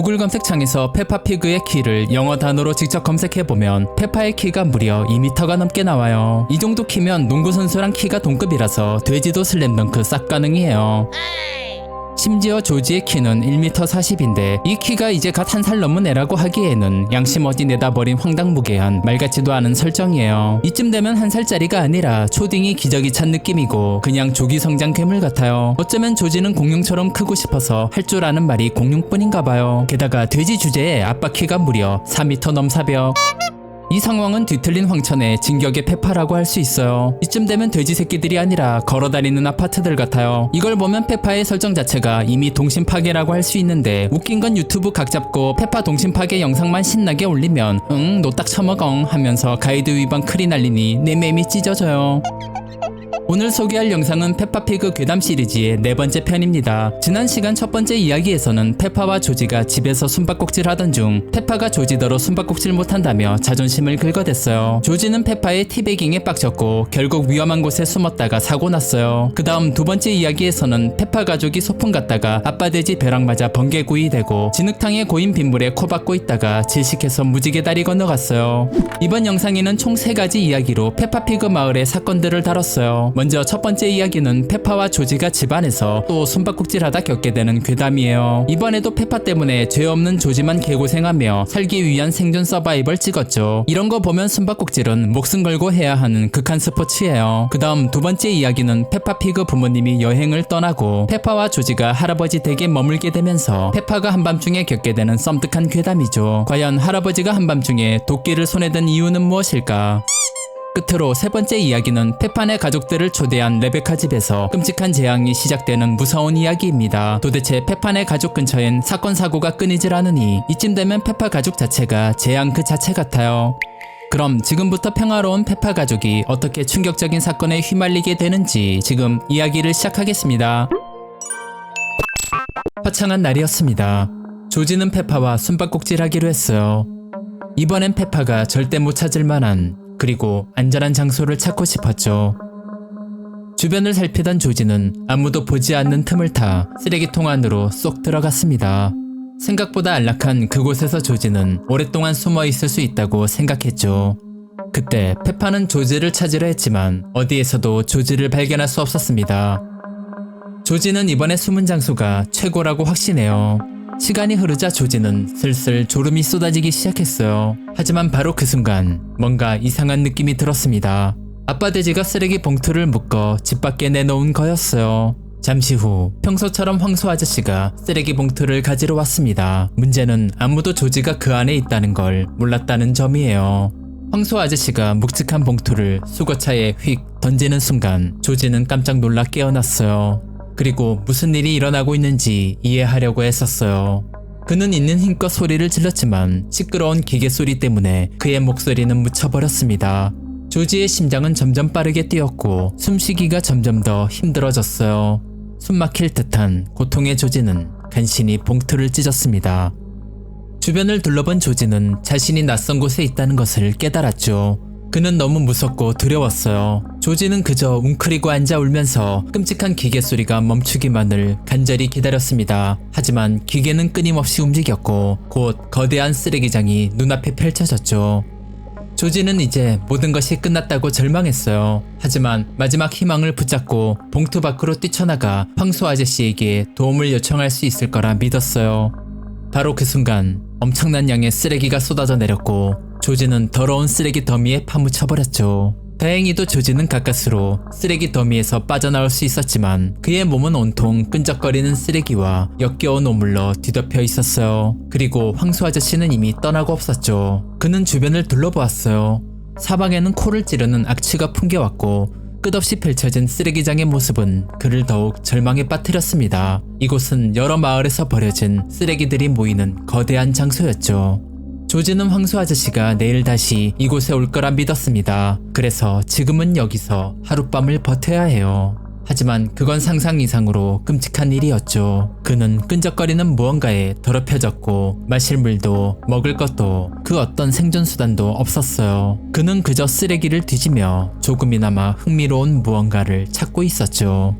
구글 검색창에서 페파피그의 키를 영어 단어로 직접 검색해보면 페파의 키가 무려 2m가 넘게 나와요. 이 정도 키면 농구선수랑 키가 동급이라서 돼지도 슬램덩크 싹 가능해요. 심지어 조지의 키는 1m 40인데 이 키가 이제 갓 한 살 넘은 애라고 하기에는 양심 어디 내다버린 황당무계한 말 같지도 않은 설정이에요. 이쯤 되면 한 살짜리가 아니라 초딩이 기저귀 찬 느낌이고 그냥 조기 성장 괴물 같아요. 어쩌면 조지는 공룡처럼 크고 싶어서 할 줄 아는 말이 공룡뿐인가 봐요. 게다가 돼지 주제에 아빠 키가 무려 4m 넘사벽. 이 상황은 뒤틀린 황천의 진격의 페파라고 할 수 있어요. 이쯤 되면 돼지 새끼들이 아니라 걸어다니는 아파트들 같아요. 이걸 보면 페파의 설정 자체가 이미 동심 파괴라고 할 수 있는데 웃긴 건 유튜브 각 잡고 페파 동심 파괴 영상만 신나게 올리면 응 노딱 처먹엉 하면서 가이드 위반 크리 날리니 내 맴이 찢어져요. 오늘 소개할 영상은 페파피그 괴담 시리즈의 네 번째 편입니다. 지난 시간 첫 번째 이야기에서는 페파와 조지가 집에서 숨바꼭질 하던 중 페파가 조지더러 숨바꼭질 못한다며 자존심을 긁어댔어요. 조지는 페파의 티베깅에 빡쳤고 결국 위험한 곳에 숨었다가 사고 났어요. 그 다음 두 번째 이야기에서는 페파 가족이 소풍 갔다가 아빠 돼지 벼락 맞아 번개구이 되고 진흙탕에 고인 빗물에 코 박고 있다가 질식해서 무지개 다리 건너갔어요. 이번 영상에는 총세 가지 이야기로 페파피그 마을의 사건들을 다뤘어요. 먼저 첫 번째 이야기는 페파와 조지가 집안에서 또 숨바꼭질하다 겪게 되는 괴담이에요. 이번에도 페파 때문에 죄 없는 조지만 개고생하며 살기 위한 생존 서바이벌 찍었죠. 이런 거 보면 숨바꼭질은 목숨 걸고 해야 하는 극한 스포츠예요. 그 다음 두 번째 이야기는 페파 피그 부모님이 여행을 떠나고 페파와 조지가 할아버지 댁에 머물게 되면서 페파가 한밤중에 겪게 되는 썸뜩한 괴담이죠. 과연 할아버지가 한밤중에 도끼를 손에 든 이유는 무엇일까? 끝으로 세 번째 이야기는 페판의 가족들을 초대한 레베카 집에서 끔찍한 재앙이 시작되는 무서운 이야기입니다. 도대체 페판의 가족 근처엔 사건 사고가 끊이질 않으니 이쯤 되면 페파 가족 자체가 재앙 그 자체 같아요. 그럼 지금부터 평화로운 페파 가족이 어떻게 충격적인 사건에 휘말리게 되는지 지금 이야기를 시작하겠습니다. 화창한 날이었습니다. 조지는 페파와 숨바꼭질 하기로 했어요. 이번엔 페파가 절대 못 찾을 만한 그리고 안전한 장소를 찾고 싶었죠. 주변을 살피던 조지는 아무도 보지 않는 틈을 타 쓰레기통 안으로 쏙 들어갔습니다. 생각보다 안락한 그곳에서 조지는 오랫동안 숨어 있을 수 있다고 생각했죠. 그때 페파는 조지를 찾으려 했지만 어디에서도 조지를 발견할 수 없었습니다. 조지는 이번에 숨은 장소가 최고라고 확신해요. 시간이 흐르자 조지는 슬슬 졸음이 쏟아지기 시작했어요. 하지만 바로 그 순간 뭔가 이상한 느낌이 들었습니다. 아빠 돼지가 쓰레기 봉투를 묶어 집 밖에 내놓은 거였어요. 잠시 후 평소처럼 황소 아저씨가 쓰레기 봉투를 가지러 왔습니다. 문제는 아무도 조지가 그 안에 있다는 걸 몰랐다는 점이에요. 황소 아저씨가 묵직한 봉투를 수거차에 휙 던지는 순간 조지는 깜짝 놀라 깨어났어요. 그리고 무슨 일이 일어나고 있는지 이해하려고 했었어요. 그는 있는 힘껏 소리를 질렀지만 시끄러운 기계 소리 때문에 그의 목소리는 묻혀버렸습니다. 조지의 심장은 점점 빠르게 뛰었고 숨쉬기가 점점 더 힘들어졌어요. 숨 막힐 듯한 고통의 조지는 간신히 봉투를 찢었습니다. 주변을 둘러본 조지는 자신이 낯선 곳에 있다는 것을 깨달았죠. 그는 너무 무섭고 두려웠어요. 조지는 그저 웅크리고 앉아 울면서 끔찍한 기계 소리가 멈추기만을 간절히 기다렸습니다. 하지만 기계는 끊임없이 움직였고 곧 거대한 쓰레기장이 눈앞에 펼쳐졌죠. 조지는 이제 모든 것이 끝났다고 절망했어요. 하지만 마지막 희망을 붙잡고 봉투 밖으로 뛰쳐나가 황소 아저씨에게 도움을 요청할 수 있을 거라 믿었어요. 바로 그 순간 엄청난 양의 쓰레기가 쏟아져 내렸고 조지는 더러운 쓰레기 더미에 파묻혀버렸죠. 다행히도 조지는 가까스로 쓰레기 더미에서 빠져나올 수 있었지만 그의 몸은 온통 끈적거리는 쓰레기와 역겨운 오물로 뒤덮여 있었어요. 그리고 황소 아저씨는 이미 떠나고 없었죠. 그는 주변을 둘러보았어요. 사방에는 코를 찌르는 악취가 풍겨왔고 끝없이 펼쳐진 쓰레기장의 모습은 그를 더욱 절망에 빠뜨렸습니다. 이곳은 여러 마을에서 버려진 쓰레기들이 모이는 거대한 장소였죠. 조지는 황소 아저씨가 내일 다시 이곳에 올 거라 믿었습니다. 그래서 지금은 여기서 하룻밤을 버텨야 해요. 하지만 그건 상상 이상으로 끔찍한 일이었죠. 그는 끈적거리는 무언가에 더럽혀졌고 마실 물도 먹을 것도 그 어떤 생존 수단도 없었어요. 그는 그저 쓰레기를 뒤지며 조금이나마 흥미로운 무언가를 찾고 있었죠.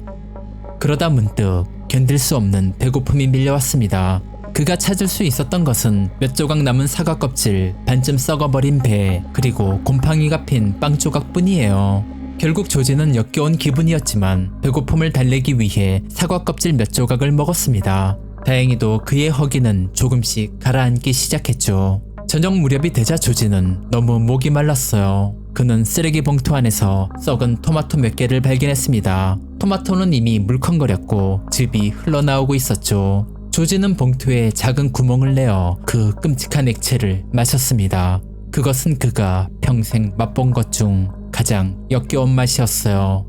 그러다 문득 견딜 수 없는 배고픔이 밀려왔습니다. 그가 찾을 수 있었던 것은 몇 조각 남은 사과 껍질, 반쯤 썩어버린 배, 그리고 곰팡이가 핀 빵 조각 뿐이에요. 결국 조지는 역겨운 기분이었지만 배고픔을 달래기 위해 사과 껍질 몇 조각을 먹었습니다. 다행히도 그의 허기는 조금씩 가라앉기 시작했죠. 저녁 무렵이 되자 조지는 너무 목이 말랐어요. 그는 쓰레기 봉투 안에서 썩은 토마토 몇 개를 발견했습니다. 토마토는 이미 물컹거렸고 즙이 흘러나오고 있었죠. 조지는 봉투에 작은 구멍을 내어 그 끔찍한 액체를 마셨습니다. 그것은 그가 평생 맛본 것 중 가장 역겨운 맛이었어요.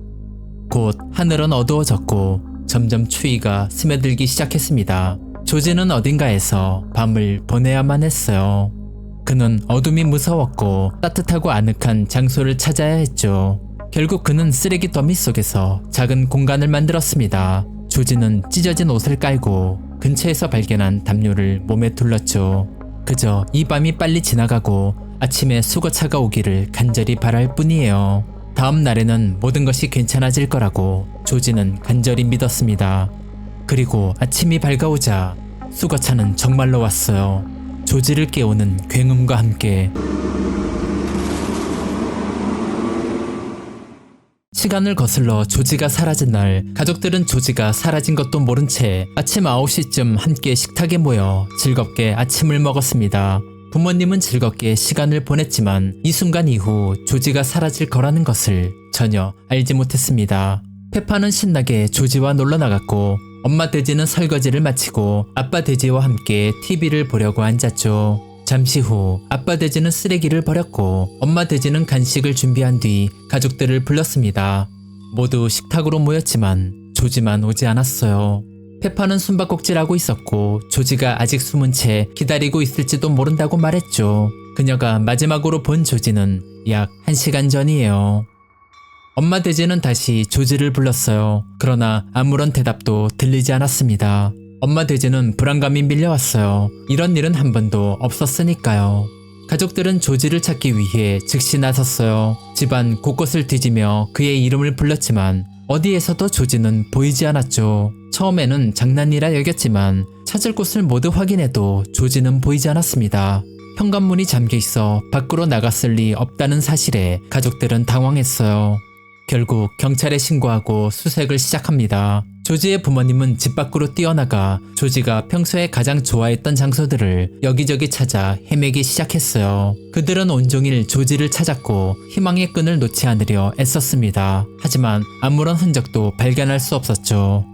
곧 하늘은 어두워졌고 점점 추위가 스며들기 시작했습니다. 조지는 어딘가에서 밤을 보내야만 했어요. 그는 어둠이 무서웠고 따뜻하고 아늑한 장소를 찾아야 했죠. 결국 그는 쓰레기 더미 속에서 작은 공간을 만들었습니다. 조지는 찢어진 옷을 깔고 근처에서 발견한 담요를 몸에 둘렀죠. 그저 이 밤이 빨리 지나가고 아침에 수거차가 오기를 간절히 바랄 뿐이에요. 다음 날에는 모든 것이 괜찮아질 거라고 조지는 간절히 믿었습니다. 그리고 아침이 밝아오자 수거차는 정말로 왔어요. 조지를 깨우는 굉음과 함께 시간을 거슬러 조지가 사라진 날 가족들은 조지가 사라진 것도 모른 채 아침 9시쯤 함께 식탁에 모여 즐겁게 아침을 먹었습니다. 부모님은 즐겁게 시간을 보냈지만 이 순간 이후 조지가 사라질 거라는 것을 전혀 알지 못했습니다. 페파는 신나게 조지와 놀러 나갔고 엄마 돼지는 설거지를 마치고 아빠 돼지와 함께 TV를 보려고 앉았죠. 잠시 후 아빠 돼지는 쓰레기를 버렸고 엄마 돼지는 간식을 준비한 뒤 가족들을 불렀습니다. 모두 식탁으로 모였지만 조지만 오지 않았어요. 페파는 숨바꼭질하고 있었고 조지가 아직 숨은 채 기다리고 있을지도 모른다고 말했죠. 그녀가 마지막으로 본 조지는 약 1시간 전이에요. 엄마 돼지는 다시 조지를 불렀어요. 그러나 아무런 대답도 들리지 않았습니다. 엄마 돼지는 불안감이 밀려왔어요. 이런 일은 한 번도 없었으니까요. 가족들은 조지를 찾기 위해 즉시 나섰어요. 집안 곳곳을 뒤지며 그의 이름을 불렀지만 어디에서도 조지는 보이지 않았죠. 처음에는 장난이라 여겼지만 찾을 곳을 모두 확인해도 조지는 보이지 않았습니다. 현관문이 잠겨 있어 밖으로 나갔을 리 없다는 사실에 가족들은 당황했어요. 결국 경찰에 신고하고 수색을 시작합니다. 조지의 부모님은 집 밖으로 뛰어나가 조지가 평소에 가장 좋아했던 장소들을 여기저기 찾아 헤매기 시작했어요. 그들은 온종일 조지를 찾았고 희망의 끈을 놓지 않으려 애썼습니다. 하지만 아무런 흔적도 발견할 수 없었죠.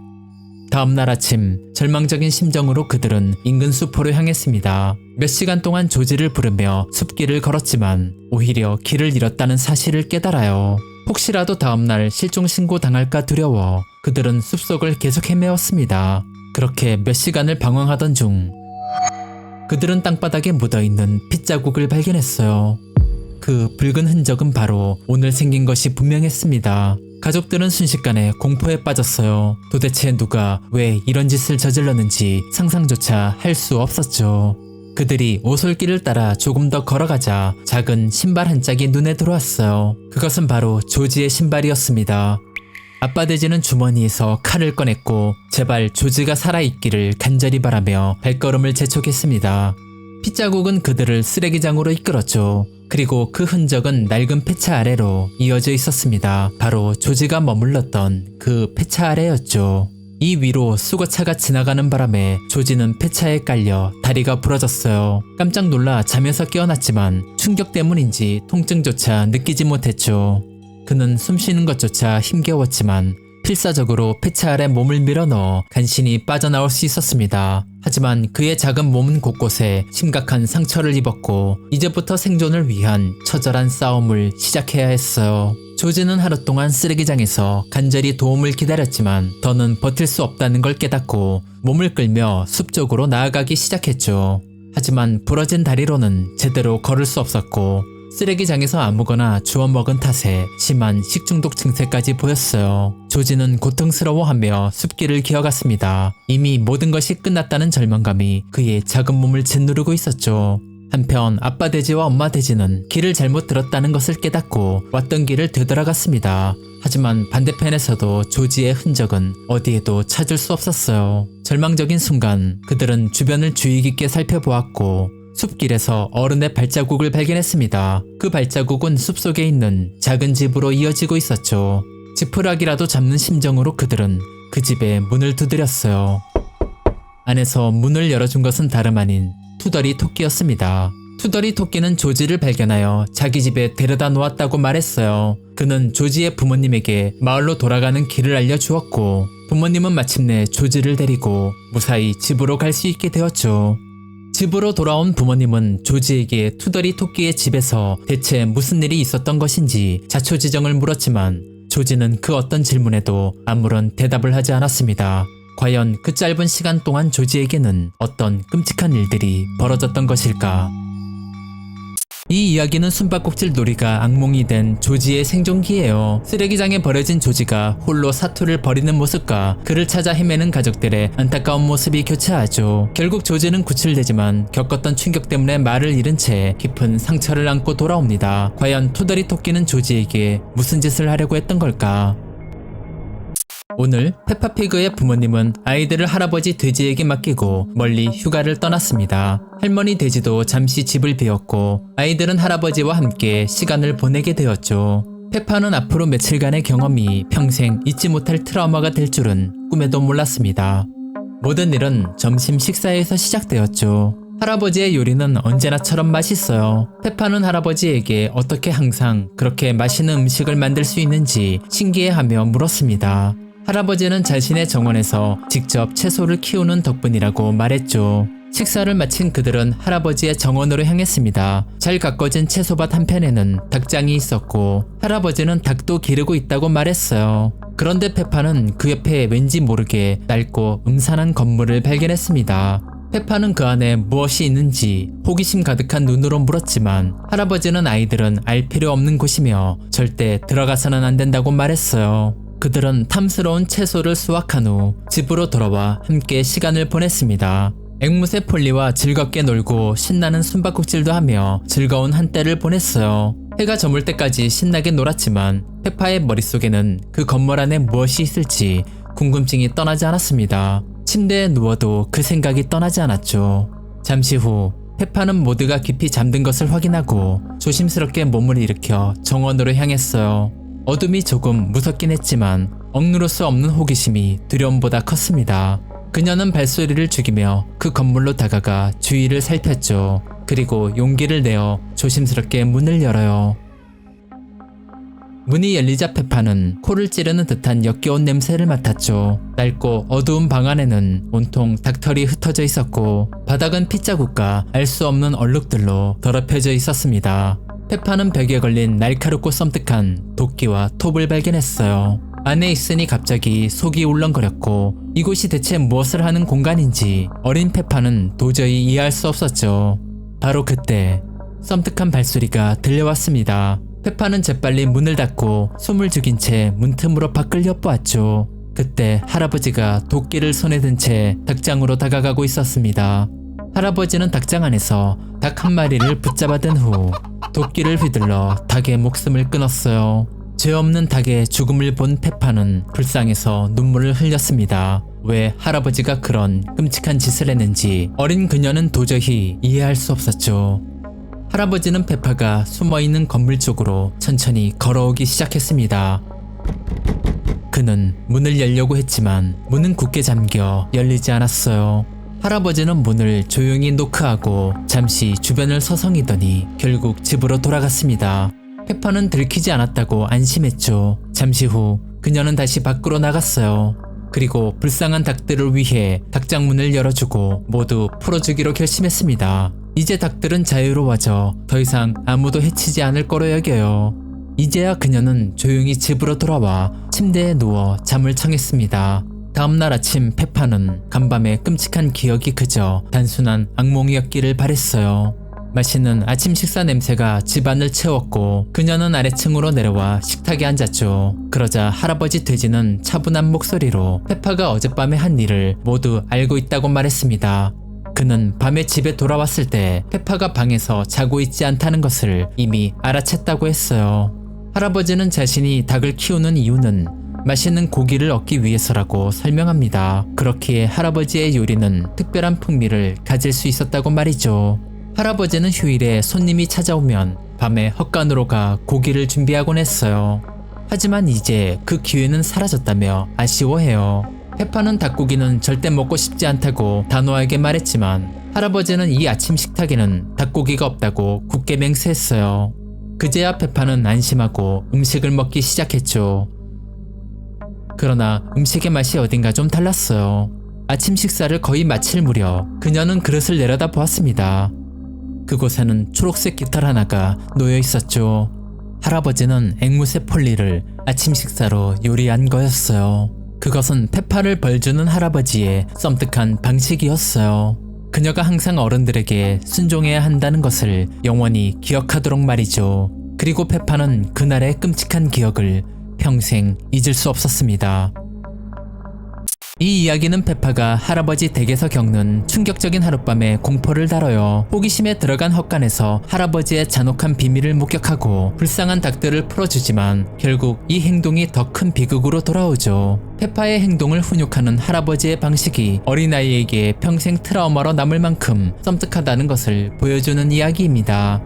다음날 아침 절망적인 심정으로 그들은 인근 수포로 향했습니다. 몇 시간 동안 조지를 부르며 숲길을 걸었지만 오히려 길을 잃었다는 사실을 깨달아요. 혹시라도 다음날 실종 신고 당할까 두려워 그들은 숲속을 계속 헤매었습니다. 그렇게 몇 시간을 방황하던 중 그들은 땅바닥에 묻어있는 핏자국을 발견했어요. 그 붉은 흔적은 바로 오늘 생긴 것이 분명했습니다. 가족들은 순식간에 공포에 빠졌어요. 도대체 누가 왜 이런 짓을 저질렀는지 상상조차 할 수 없었죠. 그들이 오솔길을 따라 조금 더 걸어가자 작은 신발 한 짝이 눈에 들어왔어요. 그것은 바로 조지의 신발이었습니다. 아빠 돼지는 주머니에서 칼을 꺼냈고 제발 조지가 살아있기를 간절히 바라며 발걸음을 재촉했습니다. 핏자국은 그들을 쓰레기장으로 이끌었죠. 그리고 그 흔적은 낡은 폐차 아래로 이어져 있었습니다. 바로 조지가 머물렀던 그 폐차 아래였죠. 이 위로 수거차가 지나가는 바람에 조지는 폐차에 깔려 다리가 부러졌어요. 깜짝 놀라 잠에서 깨어났지만 충격 때문인지 통증조차 느끼지 못했죠. 그는 숨 쉬는 것조차 힘겨웠지만 필사적으로 폐차 아래 몸을 밀어넣어 간신히 빠져나올 수 있었습니다. 하지만 그의 작은 몸은 곳곳에 심각한 상처를 입었고 이제부터 생존을 위한 처절한 싸움을 시작해야 했어요. 조지는 하루 동안 쓰레기장에서 간절히 도움을 기다렸지만 더는 버틸 수 없다는 걸 깨닫고 몸을 끌며 숲 쪽으로 나아가기 시작했죠. 하지만 부러진 다리로는 제대로 걸을 수 없었고 쓰레기장에서 아무거나 주워 먹은 탓에 심한 식중독 증세까지 보였어요. 조지는 고통스러워하며 숲길을 기어갔습니다. 이미 모든 것이 끝났다는 절망감이 그의 작은 몸을 짓누르고 있었죠. 한편 아빠 돼지와 엄마 돼지는 길을 잘못 들었다는 것을 깨닫고 왔던 길을 되돌아갔습니다. 하지만 반대편에서도 조지의 흔적은 어디에도 찾을 수 없었어요. 절망적인 순간 그들은 주변을 주의 깊게 살펴보았고 숲길에서 어른의 발자국을 발견했습니다. 그 발자국은 숲속에 있는 작은 집으로 이어지고 있었죠. 지푸라기라도 잡는 심정으로 그들은 그 집에 문을 두드렸어요. 안에서 문을 열어준 것은 다름 아닌 투덜이 토끼였습니다. 투덜이 토끼는 조지를 발견하여 자기 집에 데려다 놓았다고 말했어요. 그는 조지의 부모님에게 마을로 돌아가는 길을 알려주었고 부모님은 마침내 조지를 데리고 무사히 집으로 갈 수 있게 되었죠. 집으로 돌아온 부모님은 조지에게 투덜이 토끼의 집에서 대체 무슨 일이 있었던 것인지 자초지정을 물었지만 조지는 그 어떤 질문에도 아무런 대답을 하지 않았습니다. 과연 그 짧은 시간 동안 조지에게는 어떤 끔찍한 일들이 벌어졌던 것일까? 이 이야기는 숨바꼭질 놀이가 악몽이 된 조지의 생존기예요. 쓰레기장에 버려진 조지가 홀로 사투를 벌이는 모습과 그를 찾아 헤매는 가족들의 안타까운 모습이 교차하죠. 결국 조지는 구출되지만 겪었던 충격 때문에 말을 잃은 채 깊은 상처를 안고 돌아옵니다. 과연 투덜이 토끼는 조지에게 무슨 짓을 하려고 했던 걸까? 오늘 페파피그의 부모님은 아이들을 할아버지 돼지에게 맡기고 멀리 휴가를 떠났습니다. 할머니 돼지도 잠시 집을 비웠고 아이들은 할아버지와 함께 시간을 보내게 되었죠. 페파는 앞으로 며칠간의 경험이 평생 잊지 못할 트라우마가 될 줄은 꿈에도 몰랐습니다. 모든 일은 점심 식사에서 시작되었죠. 할아버지의 요리는 언제나처럼 맛있어요. 페파는 할아버지에게 어떻게 항상 그렇게 맛있는 음식을 만들 수 있는지 신기해하며 물었습니다. 할아버지는 자신의 정원에서 직접 채소를 키우는 덕분이라고 말했죠. 식사를 마친 그들은 할아버지의 정원으로 향했습니다. 잘 가꿔진 채소밭 한편에는 닭장이 있었고 할아버지는 닭도 기르고 있다고 말했어요. 그런데 페파는 그 옆에 왠지 모르게 낡고 음산한 건물을 발견했습니다. 페파는 그 안에 무엇이 있는지 호기심 가득한 눈으로 물었지만 할아버지는 아이들은 알 필요 없는 곳이며 절대 들어가서는 안 된다고 말했어요. 그들은 탐스러운 채소를 수확한 후 집으로 돌아와 함께 시간을 보냈습니다. 앵무새 폴리와 즐겁게 놀고 신나는 숨바꼭질도 하며 즐거운 한때를 보냈어요. 해가 저물 때까지 신나게 놀았지만 페파의 머릿속에는 그 건물 안에 무엇이 있을지 궁금증이 떠나지 않았습니다. 침대에 누워도 그 생각이 떠나지 않았죠. 잠시 후 페파는 모두가 깊이 잠든 것을 확인하고 조심스럽게 몸을 일으켜 정원으로 향했어요. 어둠이 조금 무섭긴 했지만 억누를 수 없는 호기심이 두려움보다 컸습니다. 그녀는 발소리를 죽이며 그 건물로 다가가 주위를 살폈죠. 그리고 용기를 내어 조심스럽게 문을 열어요. 문이 열리자 페파는 코를 찌르는 듯한 역겨운 냄새를 맡았죠. 낡고 어두운 방 안에는 온통 닭털이 흩어져 있었고 바닥은 핏자국과 알 수 없는 얼룩들로 더럽혀져 있었습니다. 페파는 벽에 걸린 날카롭고 썸뜩한 도끼와 톱을 발견했어요. 안에 있으니 갑자기 속이 울렁거렸고 이곳이 대체 무엇을 하는 공간인지 어린 페파는 도저히 이해할 수 없었죠. 바로 그때 썸뜩한 발소리가 들려왔습니다. 페파는 재빨리 문을 닫고 숨을 죽인 채 문틈으로 밖을 엿보았죠. 그때 할아버지가 도끼를 손에 든 채 닭장으로 다가가고 있었습니다. 할아버지는 닭장 안에서 닭 한 마리를 붙잡아든 후 도끼를 휘둘러 닭의 목숨을 끊었어요. 죄 없는 닭의 죽음을 본 페파는 불쌍해서 눈물을 흘렸습니다. 왜 할아버지가 그런 끔찍한 짓을 했는지 어린 그녀는 도저히 이해할 수 없었죠. 할아버지는 페파가 숨어 있는 건물 쪽으로 천천히 걸어오기 시작했습니다. 그는 문을 열려고 했지만 문은 굳게 잠겨 열리지 않았어요. 할아버지는 문을 조용히 노크하고 잠시 주변을 서성이더니 결국 집으로 돌아갔습니다. 페파는 들키지 않았다고 안심했죠. 잠시 후 그녀는 다시 밖으로 나갔어요. 그리고 불쌍한 닭들을 위해 닭장 문을 열어주고 모두 풀어주기로 결심했습니다. 이제 닭들은 자유로워져 더 이상 아무도 해치지 않을 거로 여겨요. 이제야 그녀는 조용히 집으로 돌아와 침대에 누워 잠을 청했습니다. 다음날 아침 페파는 간밤에 끔찍한 기억이 그저 단순한 악몽이었기를 바랬어요. 맛있는 아침 식사 냄새가 집안을 채웠고 그녀는 아래층으로 내려와 식탁에 앉았죠. 그러자 할아버지 돼지는 차분한 목소리로 페파가 어젯밤에 한 일을 모두 알고 있다고 말했습니다. 그는 밤에 집에 돌아왔을 때 페파가 방에서 자고 있지 않다는 것을 이미 알아챘다고 했어요. 할아버지는 자신이 닭을 키우는 이유는 맛있는 고기를 얻기 위해서라고 설명합니다. 그렇기에 할아버지의 요리는 특별한 풍미를 가질 수 있었다고 말이죠. 할아버지는 휴일에 손님이 찾아오면 밤에 헛간으로 가 고기를 준비하곤 했어요. 하지만 이제 그 기회는 사라졌다며 아쉬워해요. 페파는 닭고기는 절대 먹고 싶지 않다고 단호하게 말했지만 할아버지는 이 아침 식탁에는 닭고기가 없다고 굳게 맹세했어요. 그제야 페파는 안심하고 음식을 먹기 시작했죠. 그러나 음식의 맛이 어딘가 좀 달랐어요. 아침 식사를 거의 마칠 무렵 그녀는 그릇을 내려다 보았습니다. 그곳에는 초록색 깃털 하나가 놓여 있었죠. 할아버지는 앵무새 폴리를 아침 식사로 요리한 거였어요. 그것은 페파를 벌주는 할아버지의 썸뜩한 방식이었어요. 그녀가 항상 어른들에게 순종해야 한다는 것을 영원히 기억하도록 말이죠. 그리고 페파는 그날의 끔찍한 기억을 평생 잊을 수 없었습니다. 이 이야기는 페파가 할아버지 댁에서 겪는 충격적인 하룻밤의 공포를 다뤄요. 호기심에 들어간 헛간에서 할아버지의 잔혹한 비밀을 목격하고 불쌍한 닭들을 풀어주지만 결국 이 행동이 더 큰 비극으로 돌아오죠. 페파의 행동을 훈육하는 할아버지의 방식이 어린아이에게 평생 트라우마로 남을 만큼 썸뜩하다는 것을 보여주는 이야기입니다.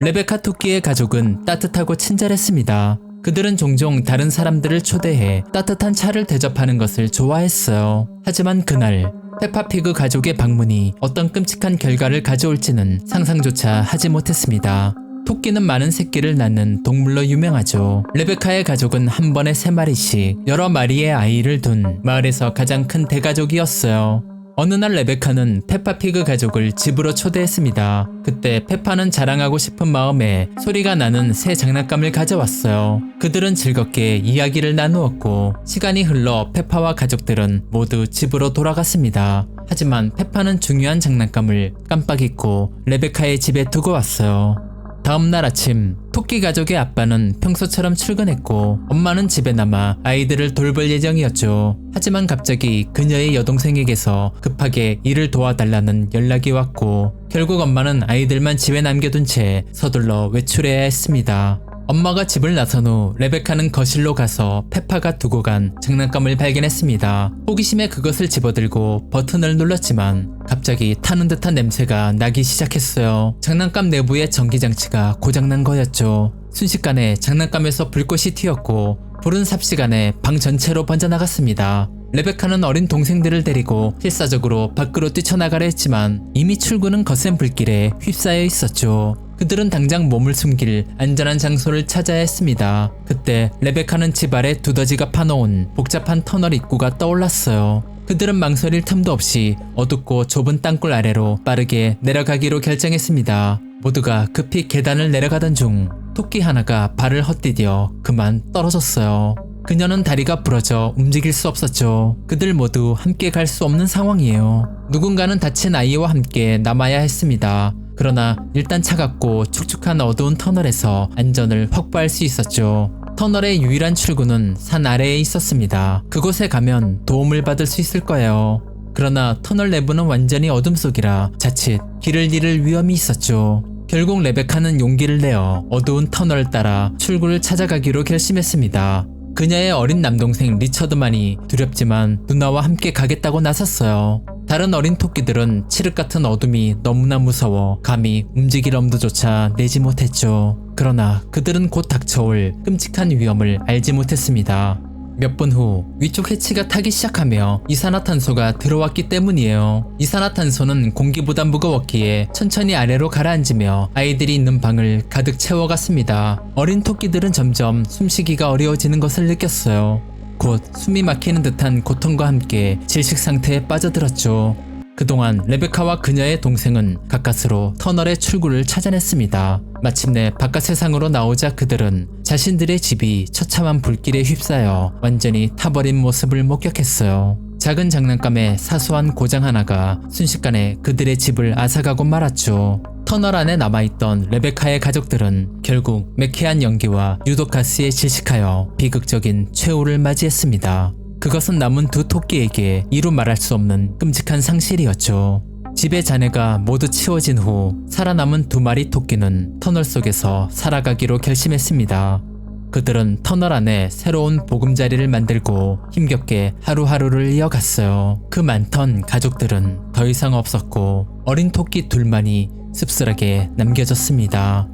레베카 토끼의 가족은 따뜻하고 친절했습니다. 그들은 종종 다른 사람들을 초대해 따뜻한 차를 대접하는 것을 좋아했어요. 하지만 그날 페파피그 가족의 방문이 어떤 끔찍한 결과를 가져올지는 상상조차 하지 못했습니다. 토끼는 많은 새끼를 낳는 동물로 유명하죠. 레베카의 가족은 한 번에 세 마리씩 여러 마리의 아이를 둔 마을에서 가장 큰 대가족이었어요. 어느 날 레베카는 페파피그 가족을 집으로 초대했습니다. 그때 페파는 자랑하고 싶은 마음에 소리가 나는 새 장난감을 가져왔어요. 그들은 즐겁게 이야기를 나누었고 시간이 흘러 페파와 가족들은 모두 집으로 돌아갔습니다. 하지만 페파는 중요한 장난감을 깜빡 잊고 레베카의 집에 두고 왔어요. 다음날 아침 토끼 가족의 아빠는 평소처럼 출근했고 엄마는 집에 남아 아이들을 돌볼 예정이었죠. 하지만 갑자기 그녀의 여동생에게서 급하게 일을 도와달라는 연락이 왔고 결국 엄마는 아이들만 집에 남겨둔 채 서둘러 외출해야 했습니다. 엄마가 집을 나선 후 레베카는 거실로 가서 페파가 두고 간 장난감을 발견했습니다. 호기심에 그것을 집어들고 버튼을 눌렀지만 갑자기 타는 듯한 냄새가 나기 시작했어요. 장난감 내부의 전기장치가 고장난 거였죠. 순식간에 장난감에서 불꽃이 튀었고 불은 삽시간에 방 전체로 번져나갔습니다. 레베카는 어린 동생들을 데리고 필사적으로 밖으로 뛰쳐나가려 했지만 이미 출구는 거센 불길에 휩싸여 있었죠. 그들은 당장 몸을 숨길 안전한 장소를 찾아야 했습니다. 그때 레베카는 집 아래 두더지가 파놓은 복잡한 터널 입구가 떠올랐어요. 그들은 망설일 틈도 없이 어둡고 좁은 땅굴 아래로 빠르게 내려가기로 결정했습니다. 모두가 급히 계단을 내려가던 중 토끼 하나가 발을 헛디뎌 그만 떨어졌어요. 그녀는 다리가 부러져 움직일 수 없었죠. 그들 모두 함께 갈 수 없는 상황이에요. 누군가는 다친 아이와 함께 남아야 했습니다. 그러나 일단 차갑고 축축한 어두운 터널에서 안전을 확보할 수 있었죠. 터널의 유일한 출구는 산 아래에 있었습니다. 그곳에 가면 도움을 받을 수 있을 거예요. 그러나 터널 내부는 완전히 어둠 속이라 자칫 길을 잃을 위험이 있었죠. 결국 레베카는 용기를 내어 어두운 터널을 따라 출구를 찾아가기로 결심했습니다. 그녀의 어린 남동생 리처드만이 두렵지만 누나와 함께 가겠다고 나섰어요. 다른 어린 토끼들은 칠흑 같은 어둠이 너무나 무서워 감히 움직일 엄두조차 내지 못했죠. 그러나 그들은 곧 닥쳐올 끔찍한 위험을 알지 못했습니다. 몇 분 후 위쪽 해치가 타기 시작하며 이산화탄소가 들어왔기 때문이에요. 이산화탄소는 공기보다 무거웠기에 천천히 아래로 가라앉으며 아이들이 있는 방을 가득 채워갔습니다. 어린 토끼들은 점점 숨쉬기가 어려워지는 것을 느꼈어요. 곧 숨이 막히는 듯한 고통과 함께 질식 상태에 빠져들었죠. 그동안 레베카와 그녀의 동생은 가까스로 터널의 출구를 찾아냈습니다. 마침내 바깥 세상으로 나오자 그들은 자신들의 집이 처참한 불길에 휩싸여 완전히 타버린 모습을 목격했어요. 작은 장난감에 사소한 고장 하나가 순식간에 그들의 집을 앗아가고 말았죠. 터널 안에 남아있던 레베카의 가족들은 결국 매캐한 연기와 유독가스에 질식하여 비극적인 최후를 맞이했습니다. 그것은 남은 두 토끼에게 이루 말할 수 없는 끔찍한 상실이었죠. 집의 잔해가 모두 치워진 후 살아남은 두 마리 토끼는 터널 속에서 살아가기로 결심했습니다. 그들은 터널 안에 새로운 보금자리를 만들고 힘겹게 하루하루를 이어갔어요. 그 많던 가족들은 더 이상 없었고 어린 토끼 둘만이 씁쓸하게 남겨졌습니다.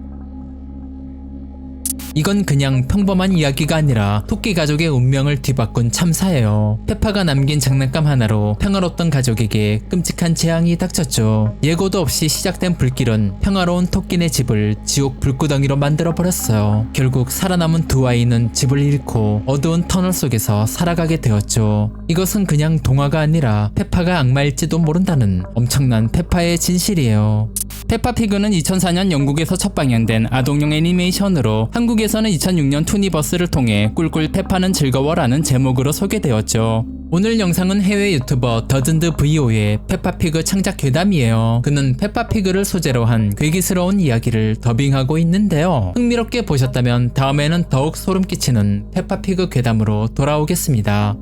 이건 그냥 평범한 이야기가 아니라 토끼 가족의 운명을 뒤바꾼 참사예요. 페파가 남긴 장난감 하나로 평화롭던 가족에게 끔찍한 재앙이 닥쳤죠. 예고도 없이 시작된 불길은 평화로운 토끼네 집을 지옥 불구덩이로 만들어버렸어요. 결국 살아남은 두 아이는 집을 잃고 어두운 터널 속에서 살아가게 되었죠. 이것은 그냥 동화가 아니라 페파가 악마일지도 모른다는 엄청난 페파의 진실이에요. 페파피그는 2004년 영국에서 첫 방영된 아동용 애니메이션으로 한국에 서는 2006년 투니버스를 통해 꿀꿀 페파는 즐거워라는 제목으로 소개되었죠. 오늘 영상은 해외 유튜버 더즌드 VO의 페파피그 창작 괴담이에요. 그는 페파피그를 소재로 한 괴기스러운 이야기를 더빙하고 있는데요. 흥미롭게 보셨다면 다음에는 더욱 소름 끼치는 페파피그 괴담으로 돌아오겠습니다.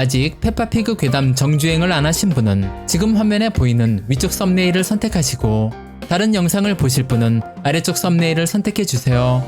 아직 페파피그 괴담 정주행을 안 하신 분은 지금 화면에 보이는 위쪽 썸네일을 선택하시고 다른 영상을 보실 분은 아래쪽 썸네일을 선택해 주세요.